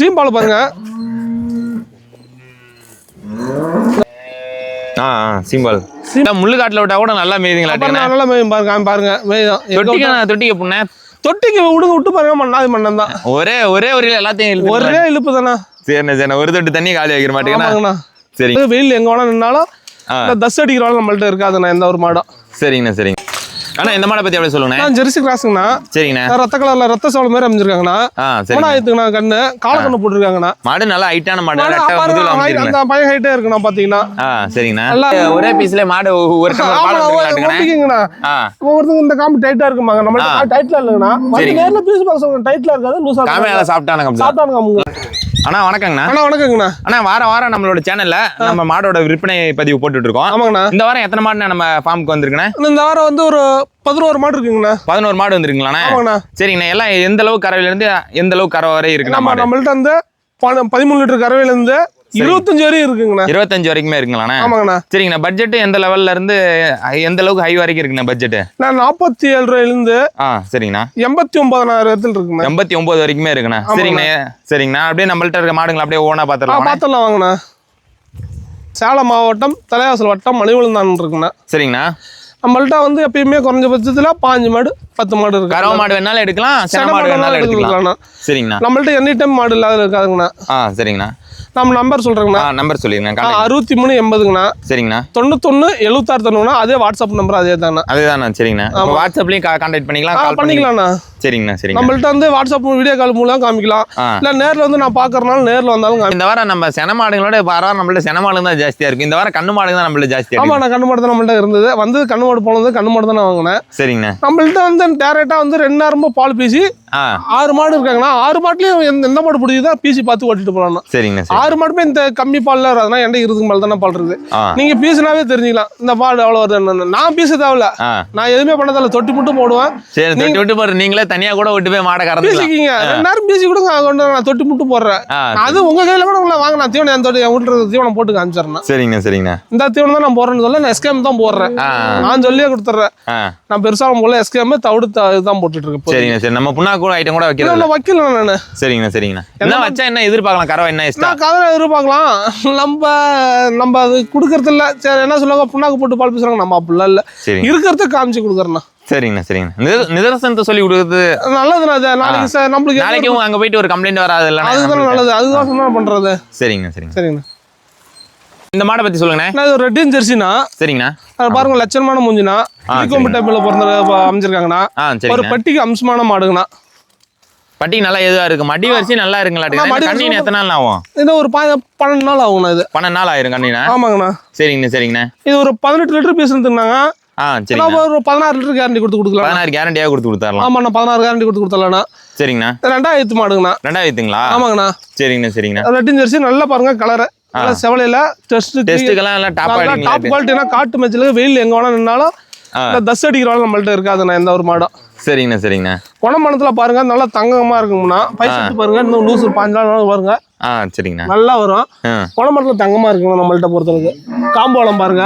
சீம்பால் பாருங்க. ஆ சிம்பல் முள்ளு காட்டுல விட்டா கூட நல்லா மேயுதுங்களா நல்லா மேயும் பாருங்க பாருங்க. மேயும். தொட்டிக்கு தொட்டிக்கு புண்ணே தொட்டிக்கு விடுங்க விட்டு பாருங்க மண்ணாது மண்ணம் தான். ஒரே ஒரே ஒரு எல்லாத்தையும் ஒரே இழுப்பு தானே. சரிண்ணே சரிண்ணே. ஒரு தொட்டி தண்ணி காலி வைக்கிற மாட்டேங்கண்ணா. சரி. வெயில் எங்க வேணா நின்னாலும் தஸ் அடிக்கிறவங்க நம்மள்ட்ட இருக்காதுண்ணா எந்த ஒரு மாடும். சரிங்கண்ணா சரிங்க அண்ணா இந்த மாடை பத்தி அப்படியே சொல்லுங்கண்ணே. நான் ஜெர்சி கிராஸுங்கண்ணா. சரிங்கண்ணே. ரத்த கலர்ல ரத்த சோளம் மாதிரி அமைஞ்சிருக்காங்கண்ணா. மூணாயிரத்துக்குண்ணா கண்ணு கால கண்ணு போட்டுருக்காங்கண்ணா. மாடு நல்லா ஹைட்டான மாடு. அந்த பையன் ஹைட்டே இருக்குண்ணா பாத்தீங்கன்னா. சரிங்கண்ணா. நல்லா- ஒரே பீஸ்ல மாடு ஒரு ஒவ்வொருத்தங்க இந்த காம்பு டைட்டா இருக்குமாங்க. நம்மள்ட்ட டைட்ல இல்லைங்கண்ணா. நேர்ல பீஸ் பார்க்க சொல்லுங்க. டைட்ல இருக்காது லூசா சாப்பிட்டானுங்க அவங்க. அண்ணா வணக்கங்கண்ணா. அண்ணா வணக்கங்கண்ணா. அண்ணா வாரம் வாரம் நம்மளோட சேனல்ல நம்ம மாடோட விற்பனை பதிவு போட்டுட்டு இருக்கோம் ஆமாங்கண்ணா. இந்த வாரம் எத்தனை மாடு நம்ம ஃபார்முக்கு வந்திருக்குண்ணே? இந்த வாரம் வந்து ஒரு பதினோரு மாடு இருக்குங்கண்ணா. பதினோரு மாடு வந்திருக்குங்களாண்ணே? சரிங்கண்ணா எல்லாம் எந்த அளவுக்கு கறவையில இருந்து எந்த அளவுக்கு கறவை வரை இருக்குண்ணா நம்ம நம்மள்ட்ட வந்து பதிமூணு லிட்டர் கறவையில இருந்து இருபத்தஞ்சு வரையும் இருக்குங்கண்ணா. இருபத்தஞ்சு வரைக்குமே இருக்குங்களாண்ணே? ஆமாங்கண்ணா. சரிங்கண்ணா பட்ஜெட் எந்த லெவல்ல இருந்து எந்த அளவுக்கு ஹை வரைக்கும் இருக்குண்ணா பட்ஜெட் நான் நாற்பத்தி ஏழு ரூபாயிலிருந்து ஆ சரிங்கண்ணா. எண்பத்தி ஒன்பதாயிரத்தில் இருக்குண்ணா எண்பத்தி ஒன்பது வரைக்குமே இருக்குண்ணா சரிங்கண்ணா சரிங்கண்ணா. அப்படியே நம்மள்ட்ட இருக்க மாடுங்களை அப்படியே ஓனா பார்த்துடலாம் பார்த்துடலாம் வாங்கண்ணா. சேலம் மாவட்டம் தலைவாசல் வட்டம் மணிவளந்தான் இருக்குண்ணா சரிங்கண்ணா. நம்மள்ட்ட வந்து எப்பயுமே குறைஞ்சபட்சத்தில் பாஞ்சு மாடு பத்து மாடு இருக்கு. கறவை மாடு வேணாலும் எடுக்கலாம் மாடு வேணாலும் எடுத்துக்கலாம்ண்ணா. சரிங்கண்ணா. நம்மள்ட்ட எனி டைம் மாடு இல்லாத இருக்காதுங்கண்ணா. ஆ சரிங்கண்ணா. நம்ம நம்பர் சொல்கிறேங்கண்ணா ஆ நம்பர் கான்டாக்ட் அறுபத்தி மூணு எண்பதுங்கண்ணா. சரிங்கண்ணா. தொண்ணூத்தொன்று எழுபத்தாறு தொண்ணூறுனா அதே வாட்ஸ்அப் நம்பர் அதே தாங்கண்ணா அதுதாண்ணா சரிங்கண்ணா. இப்போ வாட்ஸ்அப்லயும் கான்டாக்ட் பண்ணிக்கலாம் ஆ கால் பண்ணிக்கலாம். பண்ணிக்கலாம்ண்ணா. சரிங்கண்ணா சரிங்கண்ணா. நம்மள்ட்ட வந்து வாட்ஸ்அப் வீடியோ கால் மூலம் காமிக்கலாம். இல்லை நேரில் வந்து நான் பார்க்கறனால நேரில் வந்தாலும் இந்த வாரம் நம்ம சென மாடுங்களோட வாரம் நம்மள்ட்ட சென தான் ஜாஸ்தியா இருக்கு. இந்த வாரம் கண்ணு மாடு தான் நம்மள்ட்ட ஜாஸ்தியா ஆமாம் இருக்கு நான் கண்ணு மாடு தான் நம்மள்ட்ட இருந்தது. வந்து கண்ணு மாடு போனது கண்ணு மாடு தான் வாங்கினேன். சரிங்கண்ணா. நம்மள்ட்ட வந்து டேரெக்டாக வந்து ரெண்டு நேரமும் பால் பீசி ஆறு மாடு இருக்காங்கண்ணா. ஆறு மாட்டுலையும் எந்த எந்த மாடு பிடிக்குதோ பீசி பார்த்து ஓட்டிட்டு போகலாம்ண்ணா சரிங்கண்ணா சரி. ஆறு மாடுமே இந்த கம்மி பால்ல வராதுன்னா எண்டை இருதுக்கு மேலே தானே பால் இருக்குது. ஆ. நீங்க பீஸ்னாவே தெரிஞ்சுக்கலாம். இந்த பால் எவ்வளோ வருது. நான் பீஸ் தேவையில்ல. நான் எதுவுமே பண்ணதில்ல தொட்டி மட்டும் போடுவேன். சரி தொட்டி விட்டு போற நீங்களே தனியா கூட விட்டு போய் மாடை கறந்துக்கலாம். பீசிக்கிங்க. ரெண்டு நேரம் பீசி கொடுங்க கொண்டு நான் தொட்டி மட்டும் போடுறேன். அது உங்க கையில கூட உங்களை வாங்க நான் தீவனம் என் தொட்டி என் வீட்டுல தீவனம் போட்டு காமிச்சிடுறேன். சரிங்கண்ணா சரிங்கண்ணா. இந்த தீவனம் தான் நான் போடுறேன்னு சொல்ல நான் எஸ்கேம் தான் போடுறேன். நான் சொல்லியே கொடுத்துட்றேன். நான் பெருசா போல எஸ்கேம் தவிடு த- இதுதான் போட்டுட்டு இருக்கேன். சரிங்கண்ணா சரி. நம்ம புண்ணா கூட ஐட்டம் கூட இல்ல வைக்கல நான். சரிங்கண்ணா சரிங்கண்ணா. என்ன வச்சா என்ன எதிர்பார்க்கலாம்? கறவை என்ன இஷ்டம்? நான் கதை எதிர்பார்க்கலாம். நம்ம நம்ம அது கொடுக்கறது இல்ல சரி என்ன சொல்லுவாங்க? புண்ணாக்கு போட்டு பால் பேசுறாங்க. நம்ம அப்படிலாம் இல்ல. சரிங்க. இருக்கிறத காமிச்சு கொடுக்குறேண்ணா. சரிங்கண்ணா சரிங்கண்ணா. நித- நிதர்சனத்தை சொல்லி கொடுக்குறது நல்லதுண்ணா அது நாளைக்கு சார் நம்மளுக்கு எந்த நாளைக்கும் அங்க போயிட்டு ஒரு கம்ப்ளைண்ட் வராது அதுதானே இல்லைண்ணா நல்லது அதுதான் சொன்னா பண்றது. சரிங்கண்ணா சரிங்க சரிங்கண்ணா. இந்த மாடை பத்தி சொல்லுங்கண்ணே. இது ரெட்டின் ஜெர்சினா சரிங்கண்ணா. அது பாருங்க லட்சணமான மூஞ்சினா இலிக்கோம்பு டைப்ல பிறந்த அமைஞ்சிருக்காங்கண்ணா. ஒரு பட்டிக்கு அம்சமான மாடுங்கண்ணா. பட்டி நல்லா எதுவா இருக்கு? மடி வரிசை நல்லா மடி கண்ணீன் எத்தனை நாள் ஆகும்? இது ஒரு பன்னெண்டு நாள் ஆகுங்கண்ணா இது. பன்னெண்டு நாள் ஆயிரும் கண்ணீனா ஆமாங்கண்ணா. சரிங்கண்ணா சரிங்கண்ணா. இது ஒரு பதினெட்டு லிட்டர் சரிங்கண்ணா நம்ம ஒரு பதினாறு லிட்டர் கேரண்டி கொடுத்து கொடுக்கலாம். பதினாறு கேரண்டியாக கொடுத்து கொடுத்துடலாம். ஆமாண்ணா பதினாறு கேரண்டி கொடுத்து கொடுத்துடலாண்ணா சரிங்கண்ணா. ரெண்டாயிரத்து மாடுங்கண்ணா. ரெண்டாயிரத்துங்களா? ஆமாங்கண்ணா. சரிங்கண்ணா சரிங்கண்ணா. ரெட்டின் ஜெர்சி நல்லா பாருங்க கலரு நல்லா செவலையில டெஸ்ட் டெஸ்ட்டுக்கெல்லாம் எல்லாம் டாப் டாப் ஆயிடுங்களா குவாலிட்டினா காட்டு மேட்ச்ல வெயில் எங்க வேணா நின்னாலும் தஸ் அடிக்கிறவங்க நம்மள்ட்ட இருக்காதுண்ணா எந்த ஒரு மாடும். சரிங்கண்ணா சரிங்கண்ணா. குணமணத்துல பாருங்க நல்லா தங்கமா இருக்குங்கண்ணா. பைசட்டு பாருங்க இன்னும் லூசு பாஞ்சு நாள் பாருங்க ஆ சரிங்கண்ணா. நல்லா வரும். குணமணத்துல தங்கமா இருக்குங்க நம்மள்ட்ட பொறுத்தளவுக்கு. காம்போளம் பாருங்க.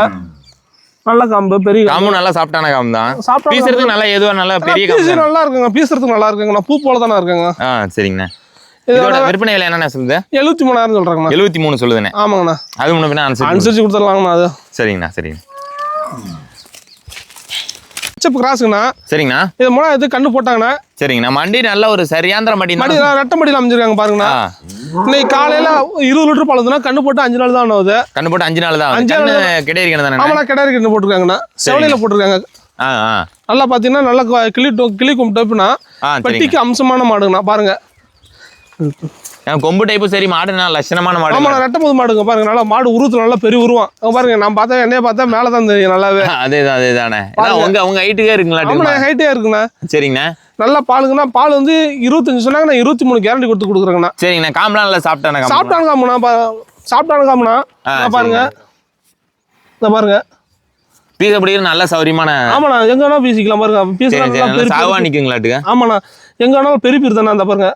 நல்ல காம்பு பெரிய காம்பு. நல்லா சாப்பிட்டான காம்பு தான் சாப்பிட்டா பீசுறதுக்கு நல்லா எதுவா நல்லா பெரிய பீஸ் நல்லா இருக்குங்க பீசுறதுக்கு நல்லா இருக்குங்கண்ணா பூ போல தானே இருக்குங்க. ஆ சரிங்கண்ணா. இதோட விற்பனை விலை என்னண்ணா சொல்லுது? எழுபத்தி மூணாயிரம் சொல்றாங்கண்ணா எழுபத்தி மூணு சொல்லுதுண்ணே. ஆமாங்கண்ணா. அது முன்ன அனுசரிச்சு கொடுத்துடலாங்கண்ணா அது. சரிங்கண்ணா சரிங்க செப் கிராஸுங்கண்ணா. சரிங்கண்ணா. இது மூணா இது கண்ணு போட்டாங்கண்ணா? சரிங்கண்ணா. மண்டி நல்ல ஒரு சரியாந்திர மடி மடி ரெட்டை மடியில் அமைஞ்சிருக்காங்க பாருங்கண்ணா. இன்னைக்கு காலையில இருபது லிட்டர் பால் கண்ணு போட்டு அஞ்சு நாள் தான் ஆகுது கண்ணு போட்டு அஞ்சு நாள் தான் அஞ்சு கண்ணு கிடையாது கிடாரி கண்ணு போட்டிருக்காங்கண்ணா. செவலையில போட்டிருக்காங்க. நல்லா பார்த்தீங்கன்னா நல்லா கிளி கிளி ஆ சரிங்க. பெட்டிக்கு அம்சமான மாடுங்கண்ணா பாருங்க. கொம்பு டைப்பு சரி மாடு நல்லா லட்சணமான மாடு ஆமாண்ணா ரெட்டை போது மாடுங்க பாருங்க. நல்லா மாடு உருவத்துல நல்லா பெரிய உருவம். பாருங்க நான் பார்த்தா என்னைய பார்த்தா மேலே தான் தெரியும் நல்லாவே. அதேதான் அதேதானே. உங்க உங்க ஹைட்டுக்கே இருக்குங்களா ஹைட்டே இருக்குண்ணா. சரிங்கண்ணா. நல்லா பாலுங்கண்ணா பால் வந்து இருபத்தஞ்சு சொன்னாங்க நான் இருபத்தி மூணு கேரண்டி கொடுத்து கொடுக்குறேங்கண்ணா. சரிங்கண்ணா காம்பெலாம் நல்லா சாப்பிட்டானே காம்பு சாப்பிட்டாங்க காமுண்ணா சாப்பிட்டாங்க காமுண்ணா பாருங்க. இந்த பாருங்க. பீஸ் அப்படி நல்ல சௌரியமான ஆமாண்ணா எங்க வேணா பீசிக்கலாம் பாருங்க. பீஸ் சாவா நிக்குங்களாட்டுங்க ஆமாண்ணா எங்க வேணாலும் பெரிய பீர் தானே அந்த பாருங்க.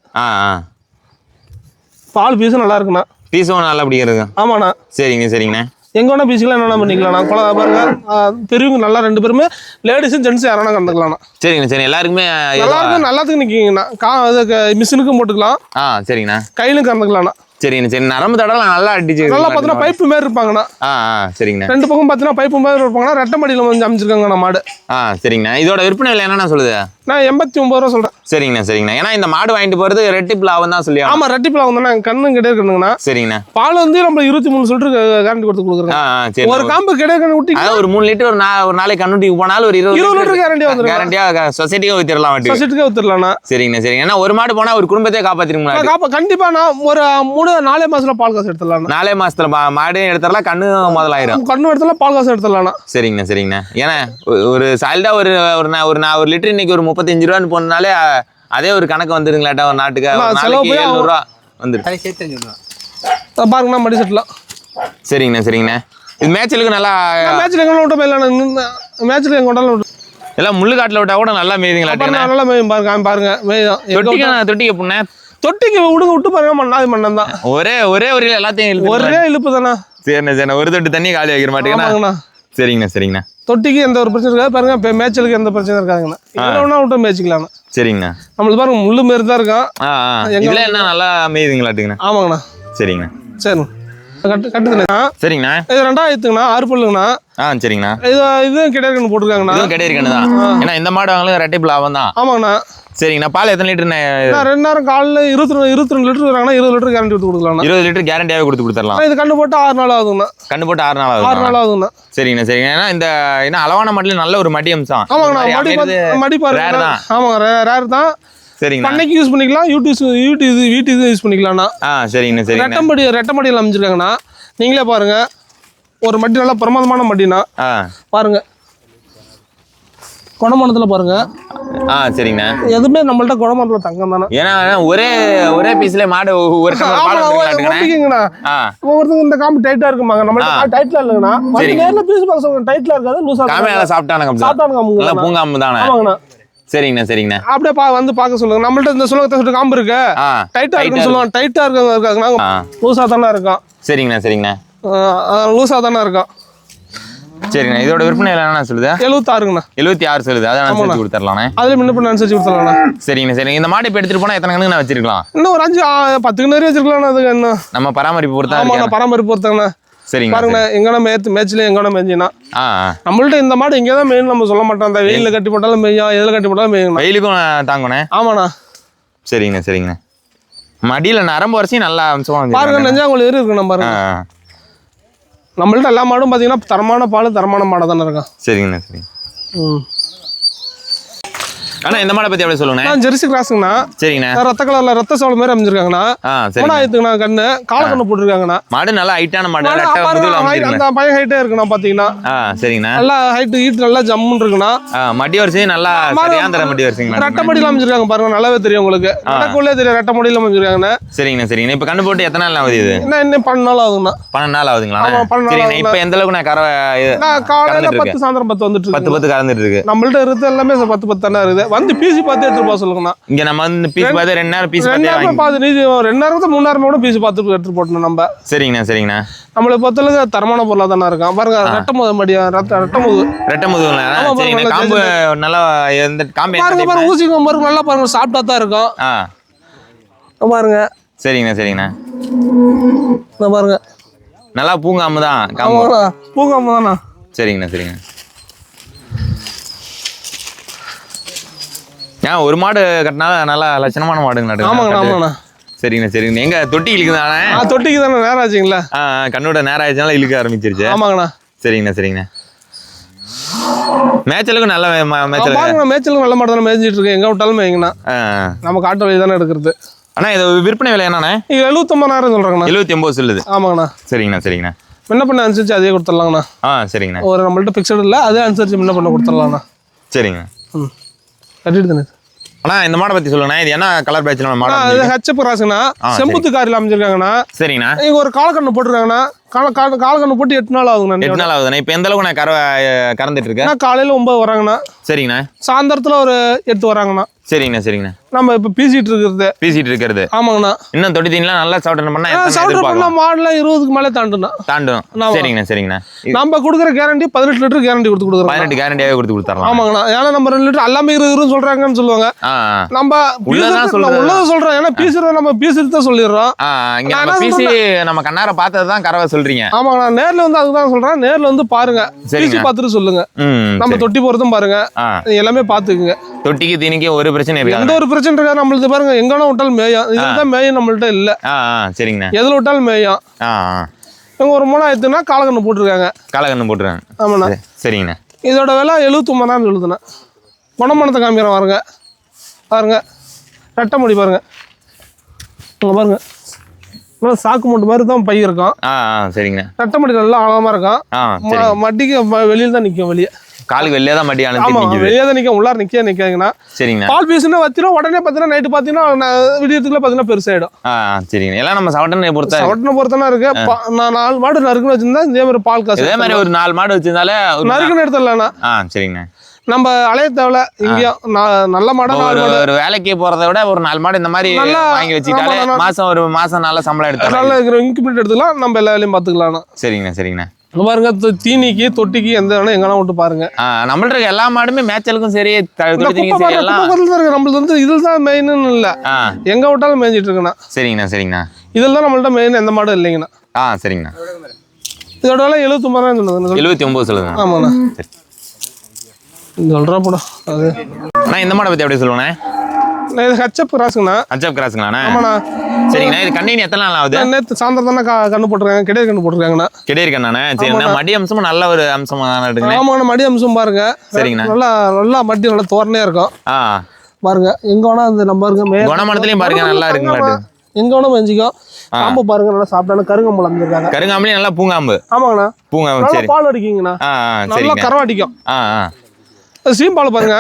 பால் பீஸும் நல்லா இருக்குண்ணா. பீஸும் நல்லா இருக்கு ஆமாண்ணா. சரிங்க சரிங்கண்ணா. எங்க வேணா பேசிக்கலாம் என்ன வேணா பண்ணிக்கலாம்? நான் குழந்தை பாருங்க பெரியவங்க நல்லா ரெண்டு பேருமே லேடிஸும் ஜென்ஸும் யாரா கண்டுக்கலாம் சரிங்கண்ணா சரி எல்லாருக்குமே இருக்கும் நல்லாத்துக்கு நிற்கிங்கண்ணா கா இது மிஷினுக்கும் போட்டுக்கலாம். ஆ சரிங்கண்ணா. கையிலும் கறந்துக்கலாம்ண்ணா சரிங்கண்ணா சரி நரம்பு தடவை நல்லா அடிச்சு நல்லா பார்த்தீங்கன்னா பைப்பு மாதிரி இருப்பாங்கண்ணா. ஆ சரிங்கண்ணா. ரெண்டு பக்கம் பார்த்தீங்கன்னா பைப்பு மாதிரி இருப்பாங்கன்னா ரெட்டை மடியில் வந்து அமைச்சிருக்காங்கண்ணா மாடு. ஆ சரிங்கண்ணா. இதோட விற்பனை என்னண்ணா சொல்லுது? நான் எண்பத்தி ஒம்பது ரூபா சொல்கிறேன் சரிங்கண்ணா சரிங்கண்ணா. ஏன்னா இந்த மாடு வாங்கிட்டு போறது ரெட்டிப்பு லாபம் தான் சொல்லி ஆமாம் ரெட்டிப்பில் வந்தோன்னா கண்ணும் கிடையாது கண்ணுங்கண்ணா சரிங்கண்ணா. பால் வந்து நம்ம இருபத்தி மூணு சொல்லிட்டு கேரண்டி கொடுத்து சரி. ஒரு காம்பு கிடையாது கண்ணு விட்டி ஒரு மூணு லிட்டர் ஒரு ஒரு நாளைக்கு கண்ணுட்டிக்கு போனாலும் ஒரு இருபது இருபது லிட்டர் கேரண்டி வந்துடும் கேரண்டியா சொசைட்டிக்கு வண்டி. சொசைட்டிக்கே வித்துடலாம்ண்ணா. சரிங்கண்ணா சரிங்க ஏன்னா ஒரு மாடு போனா ஒரு குடும்பத்தையே காப்பாத்திருங்களா காப்பா கண்டிப்பா நான் ஒரு மூணு நாலே மாசத்துல பால் காசு எடுத்துடலாம் நாலே மாசத்துல மாடு எடுத்துடலாம் கண்ணு முதலாயிரும். கண்ணு எடுத்துல பால் காசு எடுத்துடலாம் சரிங்கண்ணா சரிங்கண்ணா. ஏன்னா ஒரு சாலிடா ஒரு ஒரு ஒரு லிட்டர் இன்னைக்கு ஒரு முப்பத்தஞ்சு ரூபான்னு போனாலே அதே ஒரு கணக்கு வந்துருங்களாட்டா ஒரு நாட்டுக்கு. நாளைக்கு போய் எழுநூறு ரூபா. வந்துடும் பாருங்கண்ணா மடி செட்டலாம் சரிங்கண்ணா சரிங்கண்ணா. இது மேய்ச்சலுக்கு நல்லா மேட்ச்ல எங்க விட்ட மேல மேட்ச்ல எங்க விட்டாலும் விட்டு எல்லாம் முள்ளு காட்டுல விட்டா கூட நல்லா மேய்துங்களாட்டிங்கண்ணா அப்புறம் நல்லா மேயும் பாருங்க பாருங்க. மேயும். தொட்டிக்கு தொட்டிக்கு புண்ணே தொட்டிக்கு விடுங்க விட்டு பாருங்க மண்ணாது மண்ணம் தான் ஒரே ஒரே ஒரு எல்லாத்தையும் இழுத்து ஒரே இழுப்பு தானே. சரிண்ணா சரிண்ணா. ஒரு தொட்டு தண்ணி காலி வைக்கிற மாட்டேங்கண்ணா. சரிங்கண்ணா சரிங்கண்ணா. தொட்டிக்கு எந்த ஒரு பிரச்சனை இருக்காது. பாருங்க இப்போ மேட்சலுக்கு எந்த பிரச்சனை இருக்காதுங்கண்ணா எவ்வளோ வேணா விட்டு மேய்ச்சிக்கலாம்ண்ணா சரிங்கண்ணா. நம்மளுக்கு பாருங்க முள்ளு மாரி தான் இதுல என்ன நல்லா மேய்துங்களாட்டுங்கண்ணா? ஆமாங்கண்ணா. சரிங்கண்ணா. சரிண்ணா கட்டுதுண்ணா. சரிங்கண்ணா. இது ரெண்டாயிரத்துங்கண்ணா ஆறு பல்லுங்கண்ணா. ஆ சரிங்கண்ணா. இது இதுவும் கிடையாது போட்டிருக்காங்கண்ணா. இதுவும் கிடையாது தான் ஏன்னா இந்த மாடு வாங்கலும் ரெட்டைப்பு லாபம் தான் ஆமாங்கண்ணா. சரிங்கண்ணா. பால் எத்தனை லிட்டர்ண்ணா நான் ரெண்டு நேரம் காலைல இருபத்தி இருபத்தி ரெண்டு லிட்டர் வராங்கன்னா இருபது லிட்டர் கேரண்டி எடுத்து கொடுக்கலாம்ண்ணா இருபது லிட்டர் கேரண்டியாவே கொடுத்து கொடுத்துடலாம். இது கண்டு போட்டு ஆறு நாள் ஆகுங்கண்ணா. கண்ணு போட்டு ஆறு நாள் ஆறு ஆகுது நாள் ஆகுங்கண்ணா. சரிங்கண்ணா சரிங்க ஏன்னா இந்த ஏன்னா அளவான மாட்டில் நல்ல ஒரு மடி அம்சம் ஆமாங்கண்ணா மடி மடி பாருங்க. ஆமாங்க ரேர் தான். சரிங்கண்ணா. பண்ணைக்கு யூஸ் பண்ணிக்கலாம் யூடியூப் யூடியூப் வீட்டு யூஸ் பண்ணிக்கலாம்ண்ணா. ஆ சரிங்கண்ணா சரிங்கண்ணா. ரெட்டம்படி ரெட்டமடியில் அமைச்சிருக்காங்கண்ணா நீங்களே பாருங்க. ஒரு மடி நல்லா பிரமாதமான ஆ. பாருங்க. குணமானத்தில் பாருங்க. ஆ சரிங்கண்ணா. எதுவுமே நம்மள்ட்ட குணமானத்தில் தங்கம் தானே. ஏன்னா ஒரே ஒரே பீஸ்ல மாடு ஒரு ஆ. ஒவ்வொருத்தங்க இந்த காம்பு டைட்டா இருக்குமாங்க. நம்மள்ட்ட டைட்ல இல்லைங்கண்ணா. சரிங்க. நேர்ல பீஸ் பார்க்க சொல்லுங்க டைட்ல இருக்காது லூசா காமே நல்லா சாப்பிட்டான கம்சம் சாப்பிட்டானுங்க அவங்க பூங்காம்பு தானே. ஆமாங்கண்ணா. சரிங்கண்ணா சரிங்கண்ணா. அப்படியே பா வந்து பார்க்க சொல்லுங்க. நம்மள்ட்ட இந்த சொல்லுங்க சொல்லிட்டு காம்பு இருக்கு. டைட்டா இருக்குன்னு சொல்லுவாங்க. டைட்டா இருக்காங்க. இருக்காங்கண்ணா ஆ. லூசா தானே இருக்கும். சரிங்கண்ணா சரிங்கண்ணா. லூசா தானே இருக்கும். சரிங்கண்ணா இதோட விற்பனை என்ன சொல்லுது? எழுபத்தாறுங்கண்ணா எழுபத்தி ஆறு சொல்லுது. அதான் அனுசரிச்சு கொடுத்துடலாண்ணே அதுல முன்ன பண்ண அனுசரிச்சு கொடுத்துடலாம்ண்ணா சரிங்கண்ணா சரிங்க இந்த மாடு இப்போ எடுத்துட்டு போனா எத்தனை கணக்கு வச்சிருக்கலாம்? இன்னும் ஒரு அஞ்சு பத்து கிணறு வச்சிருக்கலாம்ண்ணா அதுக்கு இன்னும். நம்ம பராமரிப்பு பொறுத்தா இருக்கு பராமரிப்பு பொறுத்தாங்கண்ணா. சரிங்கண்ணா பாருங்கண்ணா எங்கண்ணா மேய்த்து மேய்ச்சல எங்கண்ணா மேய்ஞ்சினா. நம்மள்ட்ட இந்த மாடு எங்கே தான் மேயும் நம்ம சொல்ல மாட்டோம். அந்த வெயில்ல கட்டி போட்டாலும் மேயும் எதில் கட்டி போட்டாலும் மேயுங்கண்ணா. வெயிலுக்கும் தாங்கண்ணே. ஆமாண்ணா. சரிங்கண்ணா சரிங்கண்ணா. மடியில நரம்பு வரிசையும் நல்லா அம்சமா பாருங்க. நெஞ்சாங்குழி இருக்குண்ணா பாருங்க. நம்மள்ட்ட எல்லா மாடும் பார்த்தீங்கன்னா தரமான பால் தரமான மாடை தானே இருக்கும் சரிங்கண்ணா சரிங்க. ம். அண்ணா இந்த மாடை பத்தி அப்படியே சொல்லுங்கண்ணே? நான் ஜெர்சி கிராஸுங்கண்ணா. சரிங்கண்ணா. ரத்த கலர்ல ரத்த சோளம் மாதிரி அமைஞ்சிருக்காங்கண்ணா. மூணாயிரத்துக்குண்ணா கண்ணு. காலக்கண்ணு போட்டிருக்காங்கண்ணா. மாடு நல்லா ஹைட்டான மாடு. அந்த பையன் ஹைட்டே இருக்குண்ணா பார்த்தீங்கன்னா ஆ சரிங்கண்ணா. நல்லா ஹைட்டு ஹீட் நல்லா ஜம்முன்னு இருக்குண்ணா. மடி வரிசையும் நல்லா சரியான தர மடி வரிசைங்களா ரெட்டை மடியில் அமைஞ்சிருக்காங்க பாருங்க நல்லாவே தெரியும் உங்களுக்கு. ரெட்டக்குள்ளே தெரியும் ரெட்டை மடியில் அமைஞ்சிருக்காங்கண்ணா சரிங்கண்ணா சரிங்கண்ணா. இப்போ கண்ணு போட்டு எத்தனை நாள் ஆகுது இது? என்ன இன்னும் பன்னெண்டு நாள் ஆகுங்கண்ணா பன்னெண்டு நாள் ஆகுதுங்களா சரிங்கண்ணா இப்போ எந்த அளவுக்கு நான் நான் காலையில பத்து சாயந்தரம் பத்து வந்துட்டு பத்து பத்து கறந்துட்டு இருக்கு. நம்மள்ட்ட இருக்கிறது எல்லாமே பத்து பத்து தானே இருக்குது. வந்து பிசி பார்த்து எடுத்துட்டு போக சொல்லுங்கண்ணா. இங்க நம்ம வந்து பீஸ் பார்த்து ரெண்டு நேரம் பீஸ் ரெண்டு நேரம் பார்த்து நீ ரெண்டு நேரத்தை மூணு நேரம் கூட பிசி பார்த்து எடுத்துட்டு போட்டணும் நம்ம. சரிங்கண்ணா சரிங்கண்ணா. நம்மளை பொறுத்தளவுக்கு தரமான பொருளாக தானே இருக்கும். பாருங்க ரெட்டை முத மடியா? ரத்த ரெட்டை முது ரெட்டை சரிங்கண்ணா. நல்லா காம்பு நல்லா எந்த காம்பு பாருங்க பாருங்க ஊசி பாருங்க நல்லா பாருங்க சாப்பிட்டா தான் இருக்கும். ஆ. பாருங்க. சரிங்கண்ணா சரிங்கண்ணா. பாருங்க. நல்லா பூங்காம்பு தான் காம்பு. ஆமாண்ணா பூங்காம தானே. சரிங்கண்ணா சரிங்க ஏன் ஒரு மாடு கட்டினா நல்லா லட்சணமான மாடுங்களாட்டு ஆமாங்கண்ணா ஆமாங்கண்ணா சரிங்கண்ணா சரிங்கண்ணா எங்க தொட்டி இழுக்குதானே ஆ தொட்டிக்கு தானே நேரம் ஆச்சுங்களா ஆ கண்ணோட நேரம் ஆயிடுச்சுனால இழுக்க ஆரம்பிச்சிருச்சு. ஆமாங்கண்ணா. சரிங்கண்ணா சரிங்கண்ணா. மேய்ச்சலுக்கும் நல்ல மேய்ச்சல் பாருங்கண்ணா மேய்ச்சலுக்கு நல்ல மாடு தானே மேய்ஞ்சிட்டு இருக்கு. எங்க விட்டாலும் மேய்ங்கண்ணா. நம்ம காட்டு வழி தானே எடுக்கிறது. அண்ணா இது விற்பனை விலை என்னண்ணே? இது எழுபத்தொம்பதாயிரம் சொல்றாங்கண்ணா. எழுபத்தி ஒம்பது சொல்லுது. ஆமாங்கண்ணா. சரிங்கண்ணா சரிங்கண்ணா. முன்ன பண்ண அனுசரிச்சு அதே கொடுத்துடலாங்கண்ணா. ஆ சரிங்கண்ணா. ஒரு நம்மள்ட்ட ஃபிக்ஸட் இல்லை அதே அனுசரிச்சு முன்ன பண்ண கொடுத்துடலாண்ணா. சரிங்க ம். கட்டிட்டு தானே? அண்ணா இந்த மாடை பற்றி சொல்லுங்கண்ணா. இது என்ன கலர் பேட்சில் மாடை அது ஹெச்எப் ராசுங்கண்ணா. செம்புத்து காரில் அமைஞ்சிருக்காங்கண்ணா சரிங்கண்ணா. இங்க ஒரு காலக்கண்ணு போட்டிருக்காங்கண்ணா. கால கால காலக்கண்ணு போட்டு எட்டு நாள் ஆகுங்கண்ணா எட்டு நாள் ஆகுதுண்ணா. இப்போ எந்த அளவுக்கு நான் கறவை கறந்துட்டு இருக்கேன் ஏன்னா காலையில் ஒன்பது வராங்கண்ணா. சரிங்கண்ணா. சாயந்தரத்தில் ஒரு எட்டு வராங்கண்ணா. சரிங்கண்ணா சரிங்கண்ணா. நம்ம இப்போ பேசிட்டு இருக்கிறது. பேசிட்டு இருக்கிறது. ஆமாங்கண்ணா. இன்னும் தொட்டி தீனிலாம் நல்லா சாப்பிட்டு பண்ணா சவுண்டர் பண்ண மாடலாம் இருபதுக்கு மேலே தாண்டுண்ணா. தாண்டும். சரிங்கண்ணா சரிங்கண்ணா. நம்ம கொடுக்குற கேரண்டி பதினெட்டு லிட்டர் கேரண்டி கொடுத்து கொடுக்குறோம். பதினெட்டு கேரண்டியாவே கொடுத்து கொடுத்துடலாம் ஆமாங்கண்ணா. ஏன்னா நம்ம ரெண்டு லிட்டர் எல்லாமே இருபது சொல்றாங்கன்னு சொல்லுவாங்க. நம்ம உள்ளதான் சொல்றோம். ஏன்னா பீசுறத நம்ம பீசுறது தான் சொல்லிடுறோம். நான் நம்ம பிசி நம்ம கண்ணார பார்த்தது தான் கறவை சொல்றீங்க? ஆமாங்க நான் நேர்ல வந்து அதுதான் சொல்றேன். நேர்ல வந்து பாருங்க. பீசி பார்த்துட்டு சொல்லுங்க. நம்ம. தொட்டி போறதும் பாருங்க. எல்லாமே பாத்துக்குங்க தொட்டிக்கு தீனிக்கு ஒரு பிரச்சனை எந்த இருக்காது ஒரு பிரச்சனை இருக்கா நம்மளுக்கு பாருங்க எங்கன்னா விட்டாலும் மேயும். இதுல தான் மேயும் நம்மள்ட்ட இல்ல. சரிங்கண்ணா. எதுல விட்டாலும் மேயும். இவங்க ஒரு மூணாயிரத்துனா காலக்கண்ணு போட்டிருக்காங்க. காலக்கண்ணு போட்டுருங்க ஆமாண்ணா. சரி, சரிங்கண்ணா. இதோட விலை எழுபத்தொம்பதாயிரம் எழுதுண்ணா குணமணத்தை காமிக்கிறேன் பாருங்க. பாருங்க. ரெட்டை முடி பாருங்க. பாருங்க. நல்லா சாக்கு மூட்டு மாதிரி தான் பை இருக்கும். ஆ ஆ சரிங்கண்ணா முடி நல்லா ஆழமா இருக்கும். ஆ மட்டிக்கு வெளியில தான் நிற்கும் வெளியே. காலுக்கு வெளியே தான் மடி ஆமா நிக்குது. வெளியே தான் நிற்கும் உள்ளார நிற்க நிற்காதுங்கண்ணா சரிங்கண்ணா பால் பீஸ்னா வச்சிரும் உடனே பார்த்தீங்கன்னா நைட்டு பார்த்தீங்கன்னா விடியத்துக்குள்ள பார்த்தீங்கன்னா பெருசாயிடும். ஆ ஆ, சரிங்கண்ணா எல்லாம் நம்ம சவட்டனை பொறுத்தா சவட்டனை பொறுத்தனா இருக்கு. பா- நான் நாலு மாடு நறுக்குன்னு வச்சிருந்தா இதே மாதிரி பால் காசு இதே மாதிரி ஒரு நாலு மாடு வச்சிருந்தாலே ஒரு நா- நறுக்குன்னு எடுத்துடலாண்ணா. ஆ சரிங்கண்ணா. நம்ம அலைய தேவையில்ல. இங்கேயும் நல்ல மாடா நாலு ஒரு வேலைக்கு போறதை விட ஒரு நாலு மாடு இந்த மாதிரி வாங்கி வச்சுக்கிட்டாலே மாசம் ஒரு மாசம் நல்ல சம்பளம் எடுத்தாலே நல்ல இருக்கிற இன்குபேட் எடுத்துக்கலாம். நம்ம எல்லா வேலையும் பார்த்துக்கலாம்ண்ணா சரிங்கண்ணா சரிங்கண்ணா. பாருங்க தீனிக்கு தொட்டிக்கு எந்த வேணா எங்கன்னா விட்டு பாருங்க. நம்மள்ட்ட இருக்க எல்லா மாடுமே மேய்ச்சலுக்கும் சரி நம்மளுக்கு வந்து இதில் தான் மெயின்னு இல்லை. எங்க விட்டாலும் மேய்ஞ்சிட்டு இருக்குண்ணா. சரிங்கண்ணா சரிங்கண்ணா. இதில் தான் நம்மள்ட்ட மெயின் எந்த மாடும் இல்லைங்கண்ணா. ஆ சரிங்கண்ணா. இதோட விலை எழுபத்தொம்பதாயிரம் சொன்னது எழுபத்தி ஒன்பது சொல்லுங்க. ஆமாண்ணா. சரி. சொல்கிறா போடா. அது. அண்ணா இந்த மாடை பத்தி அப்படியே சொல்லுங்கண்ணே நான் இது ஹச்சப் ராசுங்கண்ணா அச்சப் கிராஸுங்களாண்ணா ஆமாண்ணா. சரிங்கண்ணா இது கண்ணினி எத்தனை நாள் ஆகுது? நான் நேற்று சாயந்தரம் தானே கண்ணு போட்டிருக்காங்க கிடையாது கண்ணு போட்டிருக்காங்கண்ணா. கிடையாது கண்ணாண்ணே? சரிண்ணா மடி அம்சமும் நல்ல ஒரு அம்சமா தானே இருக்குண்ணே ஆமாண்ணா மடி அம்சம் பாருங்க. சரிங்கண்ணா. நல்லா நல்லா மடி நல்லா தோரணையா இருக்கும். ஆ. பாருங்க எங்க வேணா அந்த நம்ம இருக்க மே குணமடத்துலயும் பாருங்க நல்லா இருக்குங்களாட்டு எங்க வேணா மேஞ்சிக்கும் காம்பு பாருங்க நல்லா சாப்பிட்டாலும் கருங்கம்பளம் அமைஞ்சிருக்காங்க. கருங்காமலையும் நல்லா பூங்காம்பு. ஆமாங்கண்ணா. பூங்காம்பு பால் அடிக்குங்கண்ணா நல்லா அடிக்கும். ஆ. சீம்பால் பாருங்க.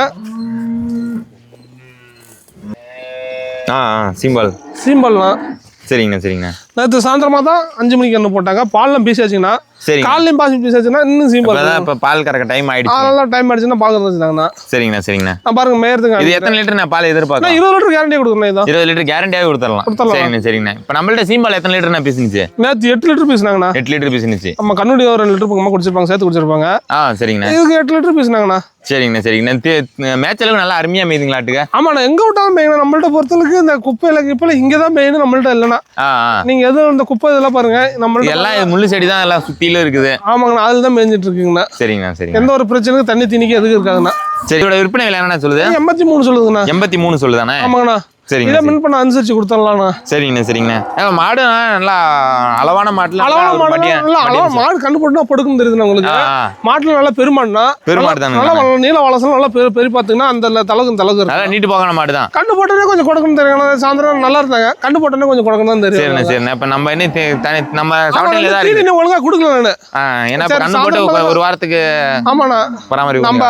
ஆ ஆ சிம்பால். சீம்பால்னா. சரிங்கண்ணா சரிங்கண்ணா. நேற்று சாயந்தரமா தான் அஞ்சு மணிக்கு என்ன போட்டாங்க? பால்லாம் பீசாச்சுங்கண்ணா சரிங்க. காலையும் பாசி பீசாச்சுன்னா இன்னும் இப்பதான் இப்ப பால் கறக்க டைம் ஆயிடுச்சு. அதெல்லாம் டைம் ஆயிடுச்சுன்னா பால் வச்சுட்டாங்கண்ணா சரிங்கண்ணா சரிங்கண்ணா. நான் பாருங்க மேயறதுக்கு இது எத்தனை லிட்டர் நான் பால் எதிர்பார்க்கலாம்? இருபது லிட்டர் கேரண்டி கொடுக்கணும் இதான். இருபது லிட்டர் கேரண்டியாவே கொடுத்துடலாம். சரிங்கண்ணா சரிங்கண்ணா. இப்போ நம்மள்ட்ட சீம்பால் எத்தனை லிட்டர் நான் பேசுனுச்சு? நேற்று எட்டு லிட்டர் பீசினாங்கண்ணா. எட்டு லிட்டர் பேசுனுச்சு. நம்ம கண்ணுடைய ஒரு ரெண்டு லிட்டர் பக்கமாக குடிச்சிருப்பாங்க சேர்த்து குடிச்சிருப்பாங்க. ஆ சரிங்கண்ணா. இதுக்கு எட்டு லிட்டர் பீசினாங்கண்ணா. சரிங்கண்ணா சரிங்கண்ணா. தே- மேய்ச்சலுக்கு நல்லா அருமையா மேய்துங்களாட்டுக்க ஆமாண்ணா எங்க விட்டாலும் மெயின் நம்மள்ட்ட பொறுத்தளவுக்கு இந்த குப்பையில கிப்பையில இங்கே தான் மெயின் நம்மள்ட்ட இல்லைண்ணா. ஆ ஆ. நீங்க எதுவும் இந்த குப்பை இதெல்லாம் பாருங்க நம்மள்ட்ட எல்லாம் முள்ளு செடி தான் எல்லாம் சுத்திலும் இருக்குது. ஆமாங்கண்ணா அதில் தான் மேய்ஞ்சிட்டு இருக்குங்கண்ணா சரிங்கண்ணா. சரிங்க எந்த ஒரு பிரச்சனைக்கும் தண்ணி திணிக்க எதுக்கு இருக்காங்கண்ணா சரி இதோட விற்பனை விலை என்ன சொல்லுது? எண்பத்தி மூணு சொல்லுதுங்கண்ணா எண்பத்தி மூணு சொல்லுதானே? ஆமாங்கண்ணா. சரிங்க இதை மின் பண்ண அனுசரிச்சு கொடுத்துடலாம்ண்ணா. சரிங்கண்ணா சரிங்கண்ணா. மாடு நல்லா அளவான மாட்டுல அளவான மாடு நல்லா அளவா மடியா மாடு கண்டு போட்டுனா படுக்கும் தெரியுதுண்ணா உங்களுக்கு. மாட்டுல நல்லா பெருமாடுனா பெருமாடு தானே நல்லா நீல வளசம் நல்லா பெரு பெரிய பார்த்தீங்கன்னா அந்த தளவுக்கு இருக்கும் நல்லா நீட்டு போகான மாடு தான். கண்டு போட்டோன்னே கொஞ்சம் கொடுக்கணும் தெரியும். சாயந்தரம் நல்லா இருந்தாங்க. கண்டு போட்டோன்னே கொஞ்சம் கொடுக்கணும் தான் தெரியும். சரிண்ணா சரிண்ணா. இப்போ நம்ம என்ன தனி நம்ம சாப்பிட்டே தான் கொடுக்கல நானு. ஆ ஏன்னா போட்டு சாயந்தரம் ஒரு- வாரத்துக்கு ஆமாண்ணா. பராமரிப்பு நம்ம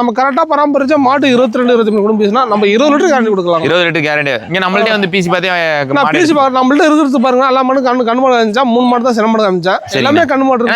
நம்ம கரெக்டா பராமரிச்சா மாட்டு இருபத்தி ரெண்டு இருபத்தி மூணு குடும்பம் நம்ம இருபது லிட்டர் கேரண்டி கொடுக்கலாம். இருபது லிட்டர் கேரண்டி. இங்க நம்மள்ட்டே வந்து பீசி பார்த்தே பீசி பாருங்க நம்மள்ட்ட இருக்கிறது பாருங்க. எல்லா மாடும் கண்ணு கண்ணு மாடு காமிச்சா மூணு மாடு தான் சின மாடு காமிச்சா. எல்லாமே கண்ணு மாடு